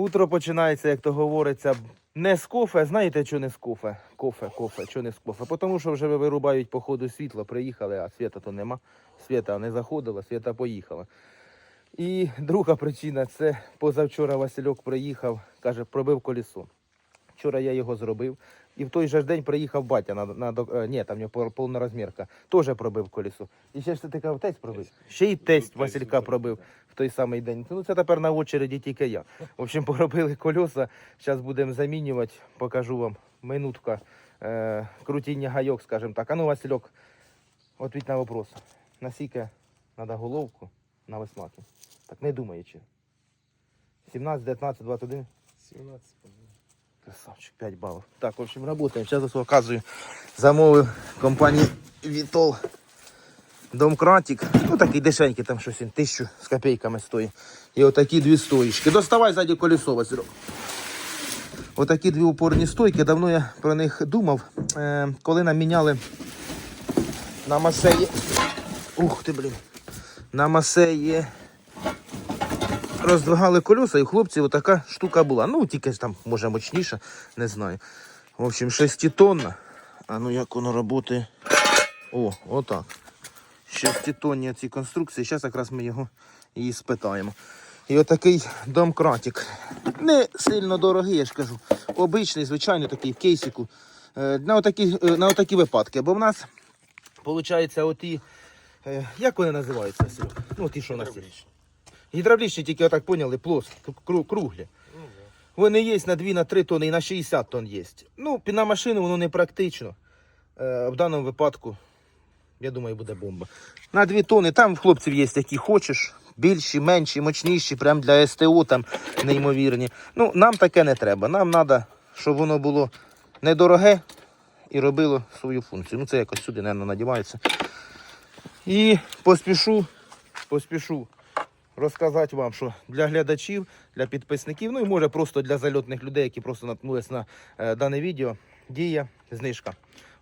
Утро починається, як то говориться, не з кофе. Знаєте, що не з кофе? Кофе, кофе, що не з кофе? Тому що вже вирубають по ходу світло, приїхали, а світа то нема. Світа не заходила, світа поїхала. І друга причина це позавчора Васильок приїхав, каже, пробив колесо. Вчора я його зробив. І в той же день приїхав батя на, на е, ні, там нього повна розмірка, теж пробив колесо. І ще ж ти казав, тесть пробив. Ще й тесть Василька пробив в той самий день. Ну це тепер на очереді тільки я. В общем, поробили колеса. Зараз будемо замінювати. Покажу вам минутка е, крутіння гайок, скажімо так. А ну, Васильок, відповідь на вопрос. Наскільки треба головку на веслаки? Так не думаючи. 17, 19, 21. 17. Красавчик, 5 баллов. Так, в общем, работаем. Сейчас оказываю. Замовив компанії Вітол. Домкратик. Ну такий дешенький, там щось тисячу з копійками стоїть. І отакі дві стоїчки. Доставай ззаді колесо, Васильок. Отакі дві упорні стойки. Давно я про них думав. Е, коли нам міняли на масеї. Ух ти, блін. На масеї роздвигали колеса, і у хлопців така штука була. Ну, тільки там, може, мощніша, не знаю. В общем, 6 тонна. А ну як воно працює? О, отак. 6 тонні ці конструкції. Зараз якраз ми його і спитаємо. І отакий домкратик. Не сильно дорогий, я ж кажу. Обичний, звичайний такий в кейсику. Е, На отакі, е, на отакі випадки. Бо в нас, виходить, оті. е, Як вони називаються? Ну, ті, що у нас є. Гідравлічні тільки отак поняли, плос, круглі. Вони є на 2 на 3 тонни і на 60 тонн є. Ну, на машину воно не практично. В даному випадку, я думаю, буде бомба. На 2 тонни, там хлопців є які хочеш. Більші, менші, мощніші, прям для СТО там неймовірні. Ну, нам таке не треба. Нам треба, щоб воно було недороге і робило свою функцію. Ну, це якось сюди, мабуть, надівається. І поспішу, поспішу розказати вам, що для глядачів, для підписників, ну і може просто для зальотних людей, які просто наткнулись на е, дане відео, діє знижка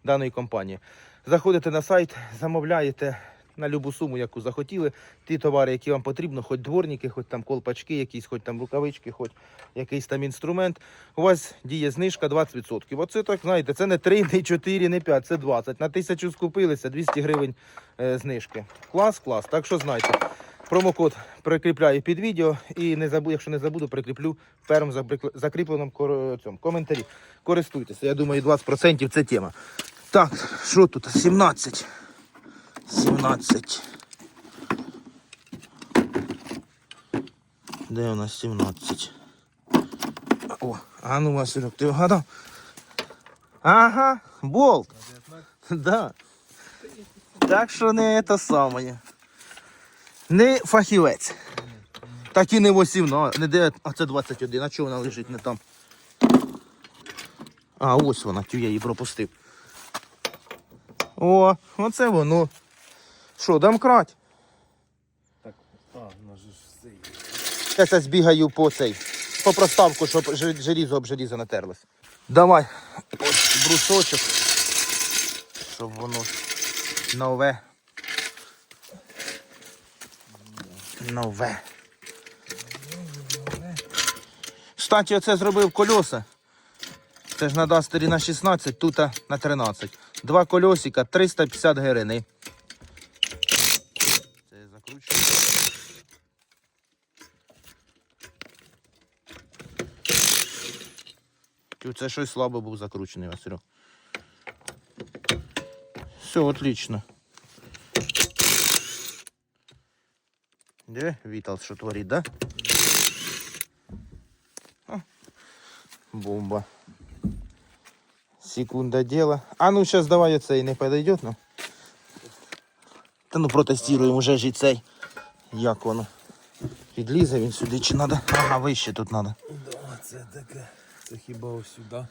даної компанії. Заходите на сайт, замовляєте на любу суму, яку захотіли, ті товари, які вам потрібно, хоч дворники, хоч там колпачки, якісь, хоч там рукавички, хоч якийсь там інструмент. У вас діє знижка 20%. Оце так, знаєте, це не 3, не 4, не 5, це 20. На тисячу скупилися, 200 гривень е, знижки. Клас, клас. Так що знайте. Промокод прикріпляю під відео і не забуду, якщо не забуду, прикріплю кор- цьому, коментарі. Користуйтеся. Я думаю, 20% це тема. Так, що тут? 17. 17. Де у нас 17? О, а ну, Васильок, ти вгадав? Ага, болт. Да. Так що не це саме. Не фахівець. Так і не 18, не 9, а це 21. А чого вона лежить не там? А, ось вона, тю я її пропустив. О, оце воно. Що, домкрат? Так, а, ну же ж цей. Я зараз бігаю по цей. По проставку, щоб желізо об желізо натерлось. Давай. Ось брусочок. Щоб воно нове. Нове. Кстати, оце зробив кольоса. Це ж на Дастері на 16, тут на 13. Два кольосика, 350 гривень. Це закручую. Це щось слабо був закручений, Василю. Все, отлично. Де Вітал що творить, да? О, бомба. Секунда дела. А ну сейчас давай оцей не подойдет, ну. Та ну протестируємо уже ж і цей. Як воно. Підлізе він сюди чи надо? Ага, вище тут надо. Да, це таке. Це хіба ось сюди.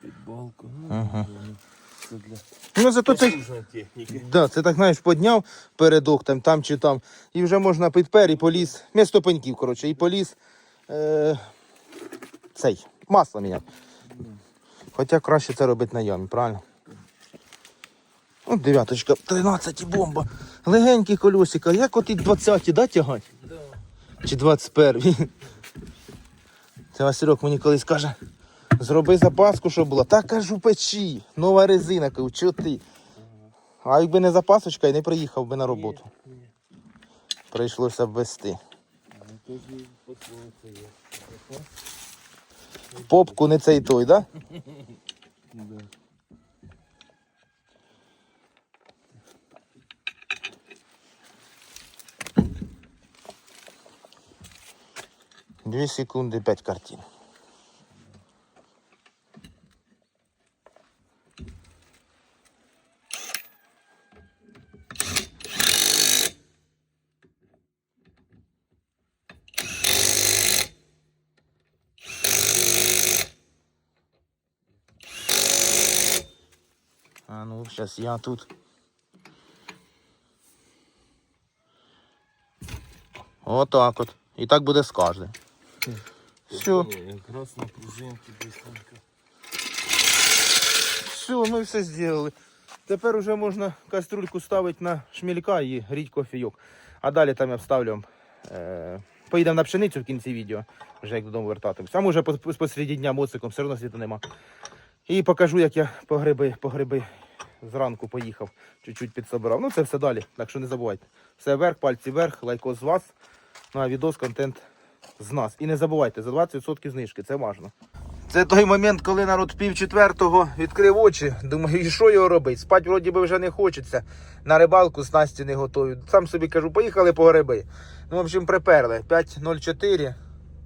Під балку. Ну, Ага. Це для Ну зато це. техніки. Да, це так, знаєш, підняв передок там, там чи там. І вже можна підпер і поліз. Місто пеньків, коротше, і поліз. Е, цей. Масло міняти. Хоча краще це робити на ямі, правильно? От дев'яточка, 13 і бомба. Легенькі колесика, як от і 20 да, тягать? Да. Чи 21? Це Васильок мені колись каже, зроби запаску, щоб було. Та кажу, печі, нова резина, кажу, чого ти? А якби не запасочка, і не приїхав би на роботу. Прийшлося б вести. Запас? Попку не цей той? Да. Дві секунди, п'ять картин. Сейчас я тут. Отак от. І так буде з кожним. Все. Якраз на пружинки быстренько. Все, ми все зробили. Тепер вже можна каструльку ставити на шмілька і гріть кофійок. А далі там я вставлю. Е, поїдемо на пшеницю в кінці відео, вже як додому вертатимусь. А може по- посереді дня моциком, все одно світу нема. І покажу, як я по гриби, по гриби зранку поїхав, чуть-чуть підсобирав. Ну це все далі, так що не забувайте. Все вверх, пальці вверх, лайкос з вас. Ну а відос, контент з нас. І не забувайте, за 20% знижки, це важливо. Це той момент, коли народ пів четвертого відкрив очі. Думаю, і що його робити? Спать вроді би вже не хочеться. На рибалку снасті не готові. Сам собі кажу, поїхали по гриби. Ну, в общем, приперли. 5.04.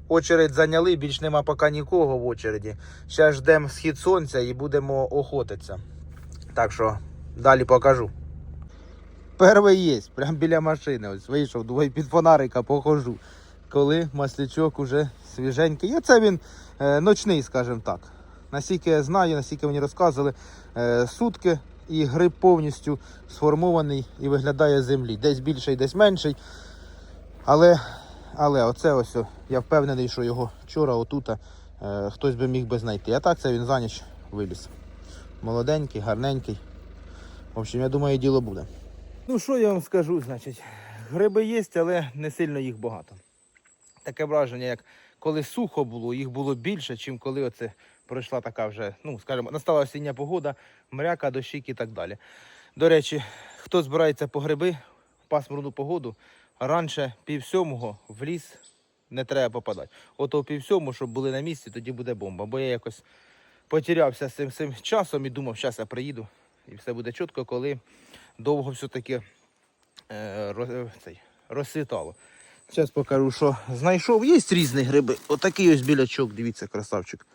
Очередь зайняли, більш нема поки нікого в очереді. Ще ждемо схід сонця і будемо охотитися. Так що далі покажу. Перший є, прямо біля машини. Ось вийшов, думаю, під фонарика похожу. Коли маслячок уже свіженький. І оце він е, ночний, скажімо так. Наскільки я знаю, наскільки мені розказували, е, сутки і гриб повністю сформований і виглядає з землі. Десь більший, десь менший. Але, але оце ось, я впевнений, що його вчора отут е, хтось би міг би знайти. А так це він за ніч виліз. Молоденький, гарненький. В общем, я думаю, діло буде. Ну, що я вам скажу, значить, гриби є, але не сильно їх багато. Таке враження, як коли сухо було, їх було більше, ніж коли оце пройшла така вже, ну, скажімо, настала осіння погода, мряка, дощик і так далі. До речі, хто збирається по гриби в пасмурну погоду, раніше пів сьомого в ліс не треба попадати. Ото пів сьомого, щоб були на місці, тоді буде бомба. Бо я якось потерявся з цим, цим часом і думав, зараз я приїду і все буде чітко, коли довго все-таки е, цей, розсвітало. Зараз покажу, що знайшов. Є різні гриби. Отакий ось білячок, дивіться, красавчик.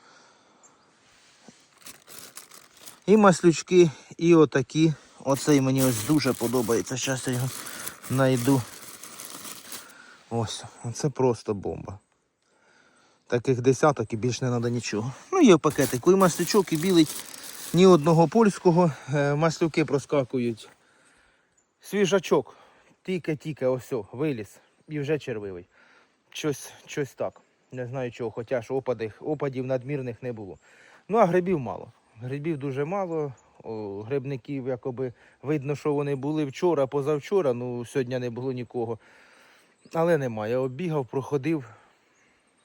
І маслючки, і отакі. Оцей мені ось дуже подобається. Зараз я його знайду. Ось, це просто бомба. Таких десяток і більш не треба нічого. Ну, є в пакетику і маслючок, і білий. Ні одного польського. Е, Маслюки проскакують. Свіжачок. Тільки-тільки ось виліз. І вже червивий. Щось, щось так. Не знаю чого, хоча ж опадів, опадів надмірних не було. Ну а грибів мало. Грибів дуже мало. О, грибників, якоби видно, що вони були вчора, позавчора, ну сьогодні не було нікого. Але немає. Я оббігав, проходив.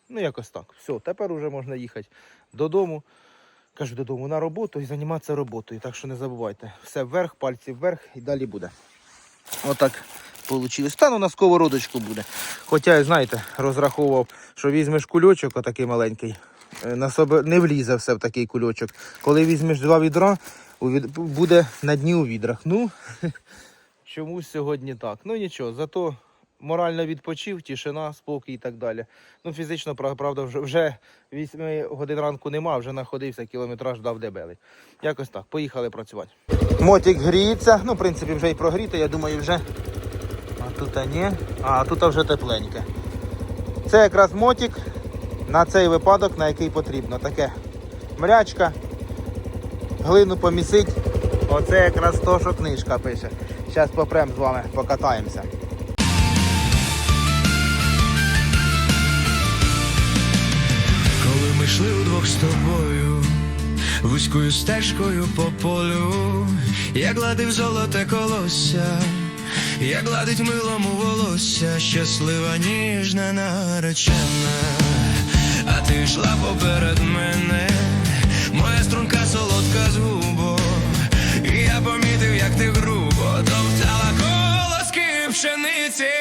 Ну, якось так. Все, тепер вже можна їхати додому. Кажу додому на роботу і займатися роботою. Так що не забувайте. Все вверх, пальці вверх і далі буде. Отак вийшло. Та ну на сковородочку буде. Хоча, знаєте, розраховував, що візьмеш кульочок отакий маленький. е, На себе не влізе все в такий кульочок. Коли візьмеш два відра, буде на дні у відрах. Ну, чомусь сьогодні так. Ну нічого, зато морально відпочив, тишина, спокій і так далі. Ну, фізично, правда, вже, вже 8 годин ранку нема, вже находився, кілометраж дав дебелий. Якось так, поїхали працювати. Мотик гріється, ну, в принципі, вже і прогріти, я думаю, вже. А тут ні. А тут вже тепленьке. Це якраз мотик на цей випадок, на який потрібно. Таке мрячка, глину помісить. Оце якраз то, що книжка пише. Зараз попрем з вами, покатаємося. Коли удвох з тобою, вузькою стежкою по полю, я гладив золоте колосся, я гладить милому волосся, щаслива ніжна наречена, а ти йшла поперед мене, моя струнка солодка з губо, і я помітив, як ти грубо топтала колоски пшениці.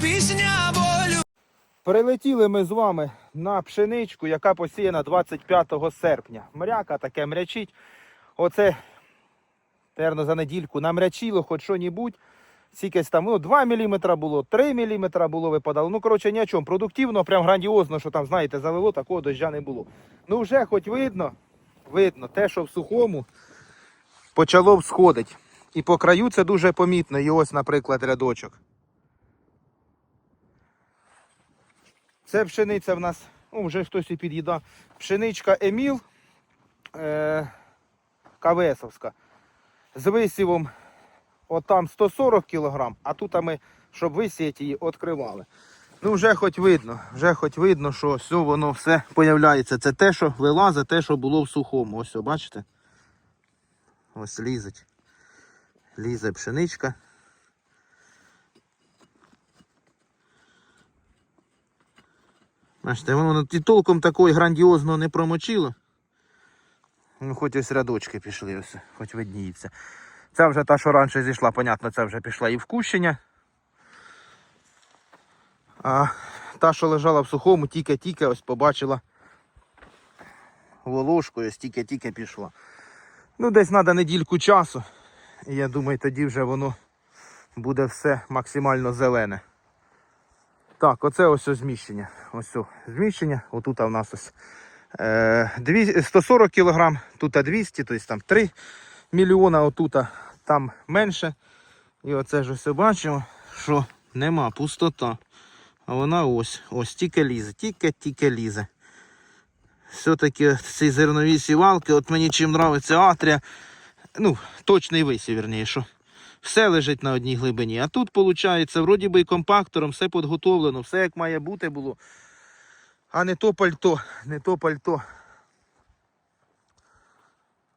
Пісня болю. Прилетіли ми з вами на пшеничку, яка посіяна 25 серпня. Мряка таке мрячить. Оце, терно за недільку, намрячило хоч що-небудь. Скількись там, ну, 2 мм було, 3 мм було випадало. Ну, коротше, ні о чому. Продуктивно, прям грандіозно, що там, знаєте, залило, такого дождя не було. Ну, вже хоч видно, видно, те, що в сухому почало всходить. І по краю це дуже помітно. І ось, наприклад, рядочок. Це пшениця в нас, ну вже хтось і під'їдав. Пшеничка Еміл е, КВСовська. З висівом отам 140 кг, а тут ми, щоб висіяти її, відкривали. Ну, вже хоч видно, вже хоч видно, що все воно все появляється. Це те, що вилазить, те, що було в сухому. Ось, бачите? Ось лізить. Лізе пшеничка. Бачите, воно і толком такої грандіозного не промочило. Ну, хоч ось рядочки пішли, ось, хоч видніється. Ця вже та, що раніше зійшла, понятно, це вже пішла і в кущення. А та, що лежала в сухому, тільки-тільки ось побачила волошку, ось тільки-тільки пішла. Ну, десь треба недільку часу. І я думаю, тоді вже воно буде все максимально зелене. Так, оце ось зміщення. Ось зміщення. Отут у нас ось е, 140 кг, тут 200, тобто там 3 мільйона, отут там менше. І оце ж ось бачимо, що нема, пустота. А вона ось, ось тільки лізе, тільки-тільки лізе. Все-таки ці зернові сівалки, от мені чим подобається Атрія, ну, точний висів, вірніше, що все лежить на одній глибині. А тут, виходить, вроді би і компактором все підготовлено, все як має бути було. А не то пальто, не то пальто.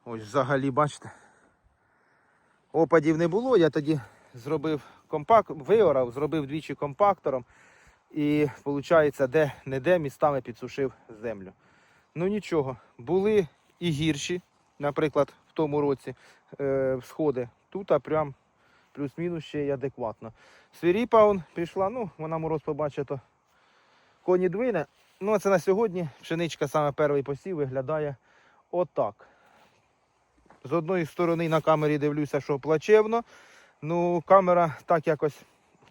Ось взагалі, бачите. Опадів не було, я тоді зробив компакт, виорав, зробив двічі компактором. І виходить, де не де містами підсушив землю. Ну нічого, були і гірші, наприклад, в тому році е, сходи. Тут а прям плюс-мінус ще й адекватно. Свіріпа он пішла, ну, вона мороз побачить, то коні двине. Ну, а це на сьогодні пшеничка саме перший посів виглядає отак. З одної сторони на камері дивлюся, що плачевно. Ну, камера так якось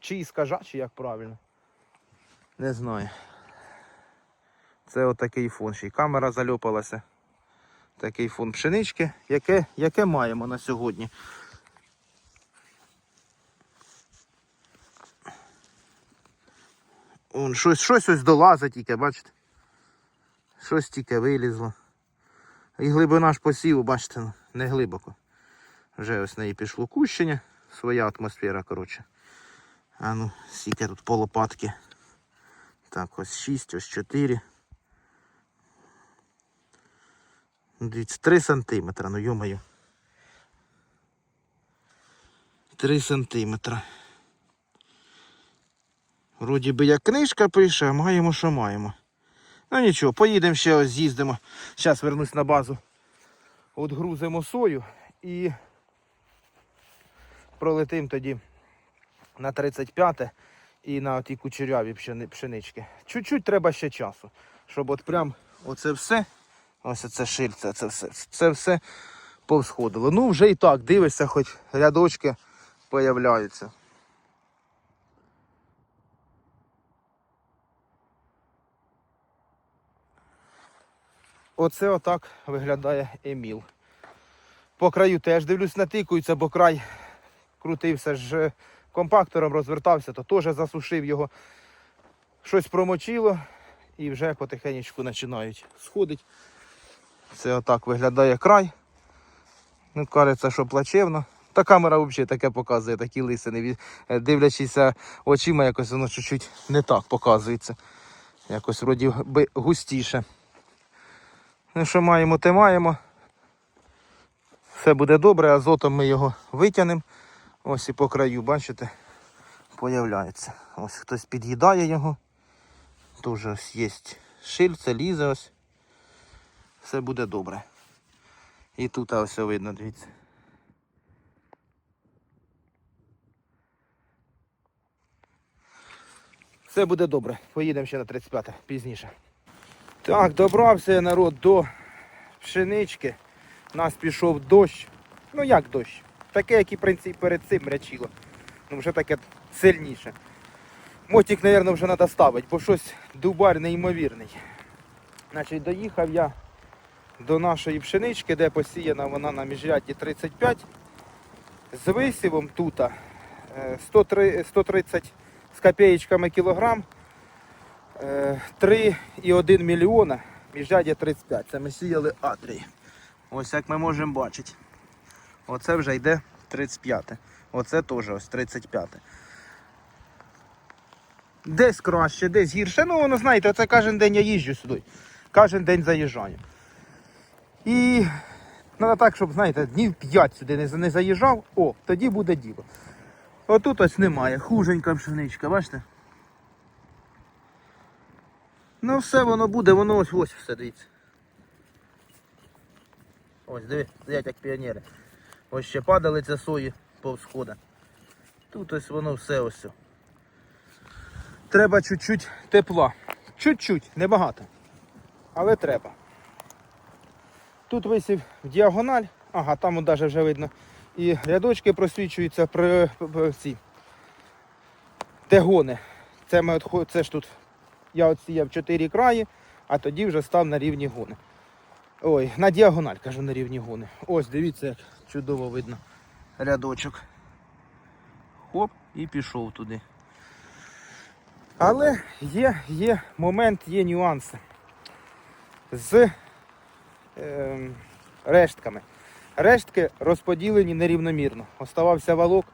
чи скажа, чи як правильно. Не знаю. Це отакий фон. Ще й камера зальопалася. Такий фон пшенички, яке, яке маємо на сьогодні. Он щось, щось ось долазить тільки, бачите? Щось тільки вилізло. І глибина ж посіву, бачите, ну, не глибоко. Вже ось неї пішло кущення, своя атмосфера, коротше. А ну, скільки тут по лопатки. Так, ось 6, ось 4. Ну, Дивіться, 3 сантиметра, ну йомаю. 3 сантиметра. Вроді би як книжка пише, маємо, що маємо. Ну нічого, поїдемо ще ось з'їздимо. Зараз вернусь на базу. От грузимо сою і пролетим тоді на 35 і на ті кучеряві пшенички. Чуть-чуть треба ще часу, щоб от прям оце все, ось це шильце, це все, це все повсходило. Ну вже і так, дивишся, хоч рядочки появляються. Оце отак виглядає Еміл. По краю теж дивлюсь, натикується, бо край крутився ж компактором, розвертався, то теж засушив його. Щось промочило і вже потихеньку починають сходити. Це отак виглядає край. Ну, кажеться, що плачевно. Та камера взагалі таке показує, такі лисини. Е, Дивлячися очима, якось воно чуть-чуть не так показується. Якось вроді густіше. Ну, що маємо, те маємо. Все буде добре, азотом ми його витягнемо. Ось і по краю, бачите, появляється. Ось хтось під'їдає його. Дуже ось є шильце, лізе ось. Все буде добре. І тут ось видно, дивіться. Все буде добре. Поїдемо ще на 35 пізніше. Так, добрався я народ до пшенички. У нас пішов дощ. Ну як дощ? Таке, як і перед цим рячило. Ну вже таке сильніше. Мотик, мабуть, вже треба ставити, бо щось дубар неймовірний. Значить, доїхав я до нашої пшенички, де посіяна вона на міжряді 35. З висівом тут е, 103 130 з копеєчками кілограм. Е, 3,1 мільйона, міжрядя 35. Це ми сіяли атрії. Ось як ми можемо бачити. Оце вже йде 35. Оце теж ось 35. Десь краще, десь гірше. Ну, воно знаєте, це кожен день я їжджу сюди. Кожен день заїжджаю. І треба так, щоб, знаєте, днів 5 сюди не заїжджав, о, тоді буде діло. Отут ось немає. Хуженька пшеничка, бачите? Ну все воно буде, воно ось ось все дивіться. Ось, диви, стоять як піонери. Ось ще падали це сої повсхода. Тут ось воно все ось. Треба чуть-чуть тепла. Чуть-чуть, небагато. Але треба. Тут висів в діагональ, ага, там от даже вже видно. І рядочки просвічуються при, при ці тегони. Це, ми от, це ж тут я от сіяв 4 краї, а тоді вже став на рівні гони. Ой, на діагональ, кажу, на рівні гони. Ось, дивіться, як чудово видно рядочок. Хоп, і пішов туди. Але є, є момент, є нюанси з ем, рештками. Рештки розподілені нерівномірно. Оставався валок.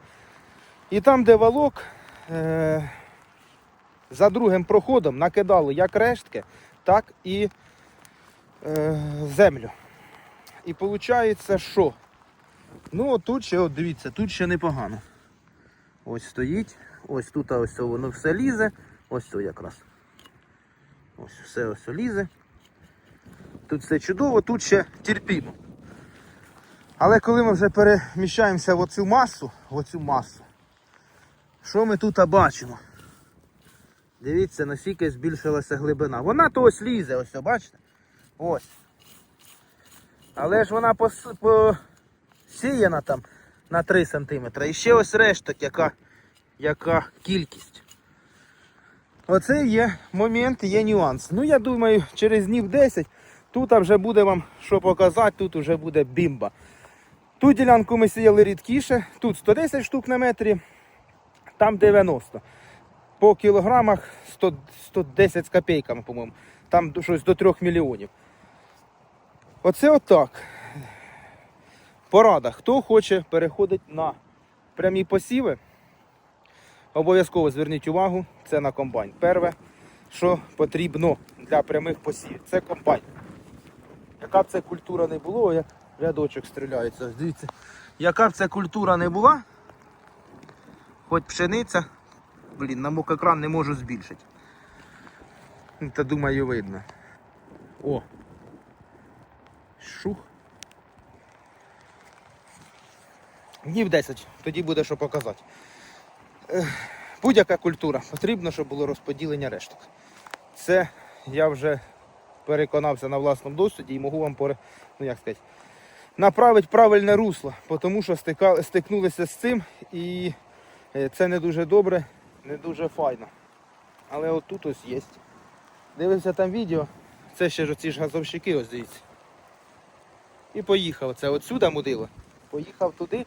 І там, де валок, е, за другим проходом накидали як рештки, так і е, землю. І виходить, що? Ну, тут ще, от дивіться, тут ще непогано. Ось стоїть, ось тут ось воно все лізе, ось то якраз. Ось все ось лізе. Тут все чудово, тут ще терпімо. Але коли ми вже переміщаємося в оцю масу, в оцю масу, що ми тут бачимо? Дивіться, наскільки збільшилася глибина. Вона то ось лізе, ось, бачите? Ось. Але ж вона пос- посіяна там на 3 см. І ще ось решток, яка, яка кількість. Оце є момент, є нюанс. Ну, я думаю, через днів 10 тут вже буде вам що показати, тут вже буде бімба. Ту ділянку ми сіяли рідкіше, тут 110 штук на метрі, там 90. По кілограмах 100, 110 з копійками, по-моєму. Там щось до 3 мільйонів. Оце отак. Порада. Хто хоче переходити на прямі посіви, обов'язково зверніть увагу, це на комбайн. Перше, що потрібно для прямих посівів, це комбайн. Яка б це культура не було, як рядочок стріляється. Дивіться, яка б це культура не була, хоч пшениця, блін, на мок екран не можу збільшити. Та думаю, видно. О. Шух. Днів 10, тоді буде що показати. Будь-яка культура. Потрібно, щоб було розподілення решток. Це я вже переконався на власному досвіді і можу вам поре... ну, як сказати, направити правильне русло, тому що стикнулися з цим і е, це не дуже добре, не дуже файно. Але отут ось є. Дивився там відео, це ще ж оці ж газовщики, ось дивіться. І поїхав. Це отсюди мудило. Поїхав туди,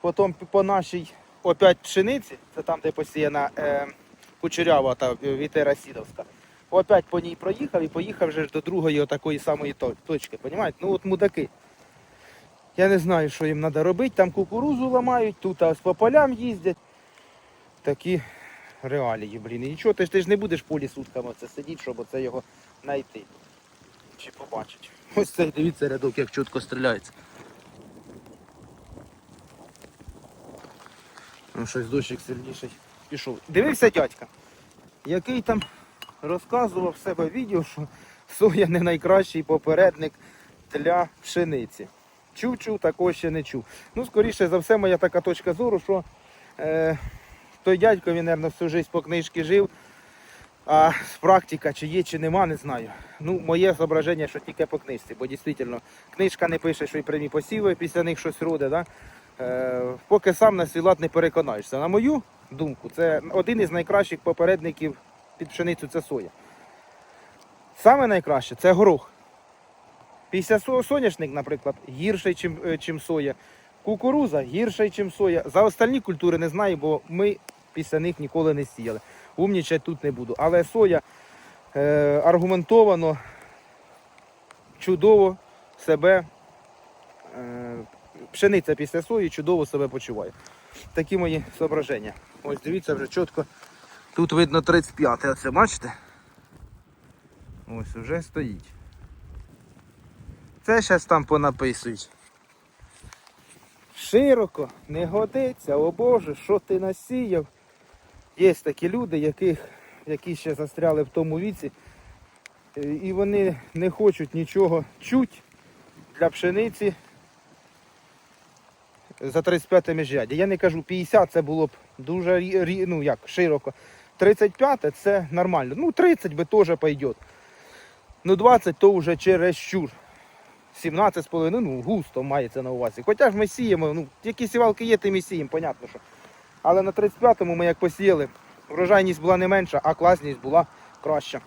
потім по нашій опять пшениці, це там, де посіяна е, кучерява та вітера сідовська. Опять по ній проїхав і поїхав вже ж до другої отакої самої точки. Понімаєте? Ну от мудаки. Я не знаю, що їм треба робити. Там кукурузу ламають, тут ось по полям їздять. Такі реалії, блін. І нічого, ти ж, ти ж не будеш в полі сутками це сидіти, щоб оце його знайти. Чи побачити. Ось цей, дивіться, рядок, як чітко стріляється. Ну, щось дощик сильніший пішов. Дивився дядька, який там розказував в себе відео, що соя не найкращий попередник для пшениці. Чув, чув, такого ще не чув. Ну, скоріше за все, моя така точка зору, що е, той дядько, він, мабуть, всю життя по книжці жив, а практика чи є, чи нема, не знаю. Ну, моє зображення, що тільки по книжці, бо дійсно книжка не пише, що і прямі посіви після них щось роде. Да? Е, поки сам на свій лад не переконаєшся. На мою думку, це один із найкращих попередників під пшеницю це соя. Саме найкраще це горох. Після со- соняшник, наприклад, гірший, чим, е, соя. Кукуруза гірший, чим соя. За остальні культури не знаю, бо ми після них ніколи не сіяли. Умнічати тут не буду. Але соя е, аргументовано, чудово себе. Е, пшениця після сої чудово себе почуває. Такі мої зображення. Ось дивіться вже чітко. Тут видно 35 оце бачите? Ось вже стоїть. Це зараз там понаписують. Широко не годиться, о Боже, що ти насіяв. Є такі люди, яких, які ще застряли в тому віці, е, і вони не хочуть нічого чуть для пшениці за 35 міжряддя. Я не кажу 50, це було б дуже ну, як, широко. 35 це нормально. Ну, 30 би теж пойдет. Ну, 20 то вже чересчур. 17,5, ну, густо мається на увазі. Хоча ж ми сіємо, ну, які сівалки є, тим і сіємо, понятно, що. Але на 35-му ми як посіяли, врожайність була не менша, а класність була краща.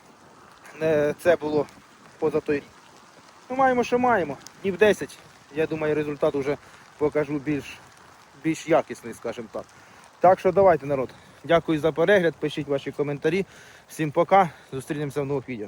Е, Це було поза той рік. Ну, маємо, що маємо. Днів 10. Я думаю, результат вже покажу більш, більш якісний, скажімо так. Так що давайте, народ. Дякую за перегляд, пишіть ваші коментарі. Всім пока. Зустрінемося в нових відео.